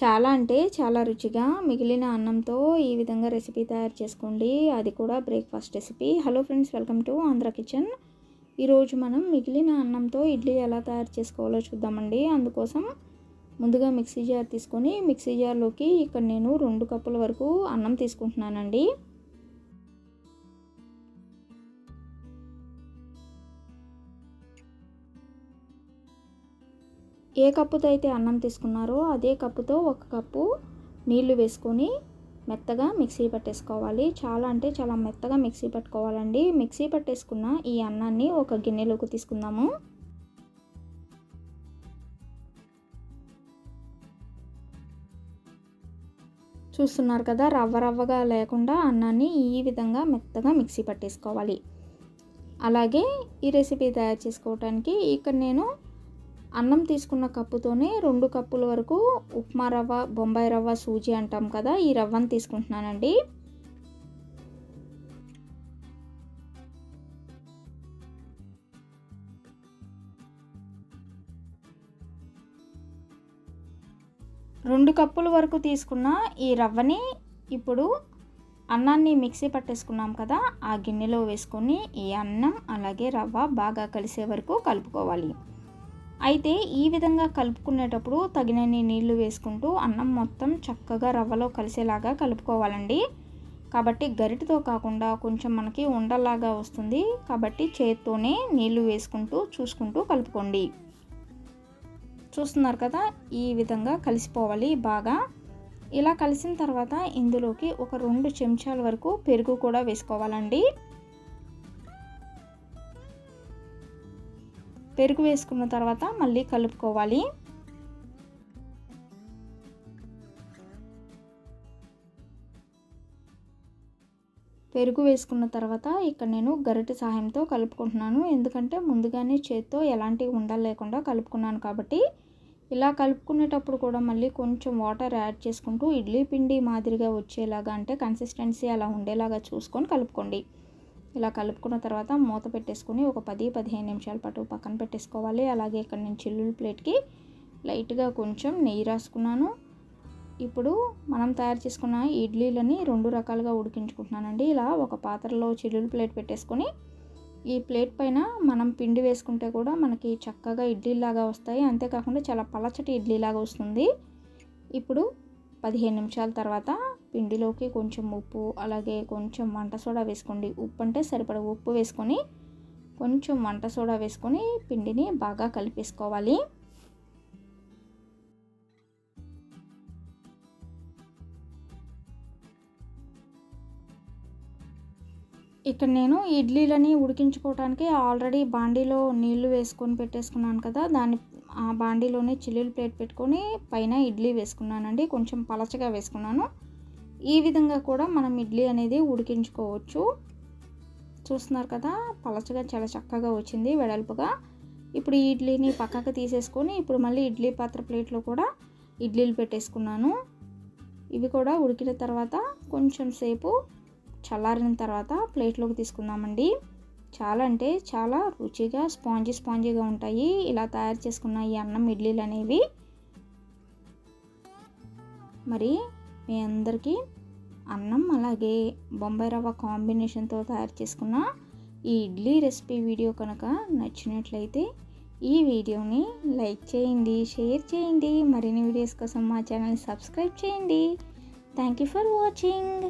చాలా అంటే చాలా రుచిగా మిగిలిన అన్నంతో ఈ విధంగా రెసిపీ తయారు చేసుకోండి. అది కూడా breakfast recipe. Hello friends welcome to Andhra kitchen ఈరోజు మనం మిగిలిన అన్నంతో ఇడ్లీ ఎలా తయారు చేసుకోవాలో చూద్దామండి. అందుకోసం ముందుగా మిక్సీ జార్ తీసుకొని మిక్సీ జార్లోకి ఇక్కడ నేను రెండు కప్పుల వరకు అన్నం తీసుకుంటున్నానండి. ఏ కప్పుతో అయితే అన్నం తీసుకున్నారో అదే కప్పుతో ఒక కప్పు నీళ్ళు వేసుకొని మెత్తగా మిక్సీ పట్టేసుకోవాలి. చాలా అంటే చాలా మెత్తగా మిక్సీ పట్టుకోవాలండి. మిక్సీ పట్టేసుకున్న ఈ అన్నాన్ని ఒక గిన్నెలోకి తీసుకుందాము. చూస్తున్నారు కదా రవ్వ రవ్వగా లేకుండా అన్నాన్ని ఈ విధంగా మెత్తగా మిక్సీ పట్టేసుకోవాలి. అలాగే ఈ రెసిపీ తయారు చేసుకోవడానికి ఇక్కడ నేను అన్నం తీసుకున్న కప్పుతోనే రెండు కప్పుల వరకు ఉప్మా రవ్వ బొంబాయి రవ్వ సూజీ అంటాం కదా ఈ రవ్వను తీసుకుంటున్నానండి. రెండు కప్పుల వరకు తీసుకున్న ఈ రవ్వని ఇప్పుడు అన్నాన్ని మిక్సీ పట్టేసుకున్నాం కదా ఆ గిన్నెలో వేసుకొని ఈ అన్నం అలాగే రవ్వ బాగా కలిసే వరకు కలుపుకోవాలి. అయితే ఈ విధంగా కలుపుకునేటప్పుడు తగినన్ని నీళ్ళు వేసుకుంటూ అన్నం మొత్తం చక్కగా రవ్వలో కలిసేలాగా కలుపుకోవాలండి. కాబట్టి గరిటతో కాకుండా కొంచెం మనకి ఉండలాగా వస్తుంది. కాబట్టి చేత్తోనే నీళ్ళు వేసుకుంటూ చూసుకుంటూ కలుపుకోండి. చూస్తున్నారు కదా ఈ విధంగా కలిసిపోవాలి బాగా. ఇలా కలిసిన తర్వాత ఇందులోకి ఒక రెండు చెంచాల వరకు పెరుగు కూడా వేసుకోవాలండి. పెరుగు వేసుకున్న తర్వాత మళ్ళీ కలుపుకోవాలి. పెరుగు వేసుకున్న తర్వాత ఇక్కడ నేను గరిటె సహాయంతో కలుపుకుంటున్నాను. ఎందుకంటే ముందుగానే చేత్తో ఎలాంటి ఉండలు లేకుండా కలుపుకున్నాను కాబట్టి. ఇలా కలుపుకునేటప్పుడు కూడా మళ్ళీ కొంచెం వాటర్ యాడ్ చేసుకుంటూ ఇడ్లీ పిండి మాదిరిగా వచ్చేలాగా అంటే కన్సిస్టెన్సీ అలా ఉండేలాగా చూసుకొని కలుపుకోండి. ఇలా కలుపుకున్న తర్వాత మూత పెట్టేసుకొని ఒక పది పదిహేను నిమిషాల పాటు పక్కన పెట్టేసుకోవాలి. అలాగే ఇక్కడ నేను చిల్లుల ప్లేట్కి లైట్గా కొంచెం నెయ్యి రాసుకున్నాను. ఇప్పుడు మనం తయారు చేసుకున్న ఇడ్లీలని రెండు రకాలుగా ఉడికించుకుంటున్నానండి. ఇలా ఒక పాత్రలో చిల్లుల ప్లేట్ పెట్టేసుకొని ఈ ప్లేట్ పైన మనం పిండి వేసుకుంటే కూడా మనకి చక్కగా ఇడ్లీలాగా వస్తాయి. అంతేకాకుండా చాలా పలచటి ఇడ్లీలాగా వస్తుంది. ఇప్పుడు పదిహేను నిమిషాల తర్వాత పిండిలోకి కొంచెం ఉప్పు అలాగే కొంచెం వంట సోడా వేసుకోండి. ఉప్పు అంటే సరిపడ ఉప్పు వేసుకొని కొంచెం వంట సోడా వేసుకొని పిండిని బాగా కలిపేసుకోవాలి. ఇక్కడ నేను ఇడ్లీలని ఉడికించుకోవడానికి ఆల్రెడీ బాండీలో నీళ్ళు వేసుకొని పెట్టేసుకున్నాను కదా దాన్ని ఆ బాండీలోనే చిల్లీలు ప్లేట్ పెట్టుకొని పైన ఇడ్లీ వేసుకున్నానండి. కొంచెం పలచగా వేసుకున్నాను. ఈ విధంగా కూడా మనం ఇడ్లీ అనేది ఉడికించుకోవచ్చు. చూస్తున్నారు కదా పలచగా చాలా చక్కగా వచ్చింది వెడల్పుగా. ఇప్పుడు ఈ ఇడ్లీని పక్కకు తీసేసుకొని ఇప్పుడు మళ్ళీ ఇడ్లీ పాత్ర ప్లేట్లో కూడా ఇడ్లీలు పెట్టేసుకున్నాను. ఇవి కూడా ఉడికిన తర్వాత కొంచెం సేపు చల్లారిన తర్వాత ప్లేట్లోకి తీసుకుందామండి. చాలా అంటే చాలా రుచిగా స్పాంజీ స్పాంజీగా ఉంటాయి. ఇలా తయారు చేసుకున్న ఈ అన్నం ఇడ్లీలు అనేవి. మరి మీ అందరికీ అన్నం అలాగే బొంబాయి రవ్వ కాంబినేషన్తో తయారు చేసుకున్న ఈ ఇడ్లీ రెసిపీ వీడియో కనుక నచ్చినట్లయితే ఈ వీడియోని లైక్ చేయండి షేర్ చేయండి. మరిన్ని వీడియోస్ కోసం మా ఛానల్ని సబ్స్క్రైబ్ చేయండి. Thank you for watching.